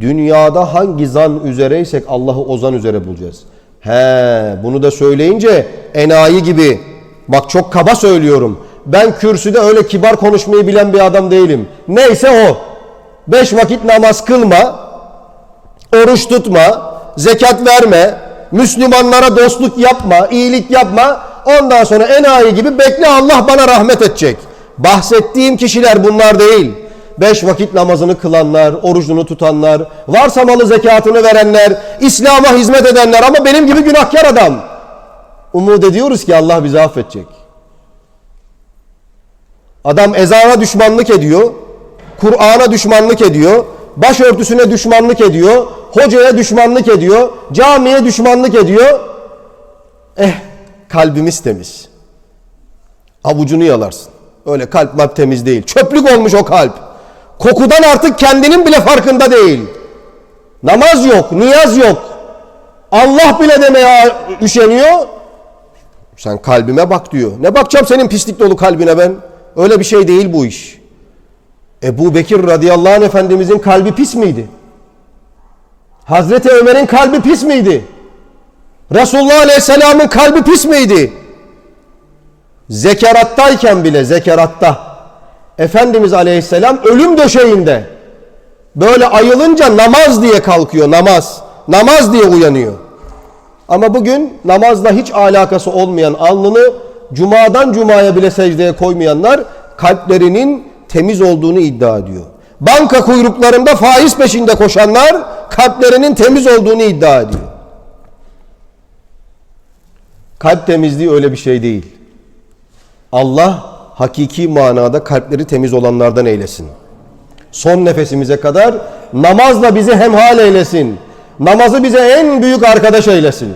Dünyada hangi zan üzereysek Allah'ı o zan üzere bulacağız. He, bunu da söyleyince enayi gibi bak çok kaba söylüyorum. Ben kürsüde öyle kibar konuşmayı bilen bir adam değilim. Neyse o. Beş vakit namaz kılma, oruç tutma, zekat verme, Müslümanlara dostluk yapma, iyilik yapma. Ondan sonra enayi gibi bekle Allah bana rahmet edecek. Bahsettiğim kişiler bunlar değil. Beş vakit namazını kılanlar, orucunu tutanlar, varsa malı zekatını verenler, İslam'a hizmet edenler ama benim gibi günahkar adam. Umut ediyoruz ki Allah bizi affedecek. Adam ezana düşmanlık ediyor, Kur'an'a düşmanlık ediyor, başörtüsüne düşmanlık ediyor, hocaya düşmanlık ediyor, camiye düşmanlık ediyor. Eh kalbimiz temiz. Avucunu yalarsın. Öyle kalp map temiz değil. Çöplük olmuş o kalp. Kokudan artık kendinin bile farkında değil. Namaz yok, niyaz yok. Allah bile demeye üşeniyor. Sen kalbime bak diyor. Ne bakacağım senin pislik dolu kalbine ben? Öyle bir şey değil bu iş. Ebu Bekir radıyallahu anh efendimizin kalbi pis miydi? Hazreti Ömer'in kalbi pis miydi? Resulullah aleyhisselamın kalbi pis miydi? Zekerattayken bile zekeratta Efendimiz aleyhisselam ölüm döşeğinde böyle ayılınca namaz diye kalkıyor namaz. Namaz diye uyanıyor. Ama bugün namazla hiç alakası olmayan alnını cumadan cumaya bile secdeye koymayanlar kalplerinin temiz olduğunu iddia ediyor. Banka kuyruklarında faiz peşinde koşanlar kalplerinin temiz olduğunu iddia ediyor. Kalp temizliği öyle bir şey değil. Allah hakiki manada kalpleri temiz olanlardan eylesin. Son nefesimize kadar namazla bizi hemhal eylesin. Namazı bize en büyük arkadaş eylesin.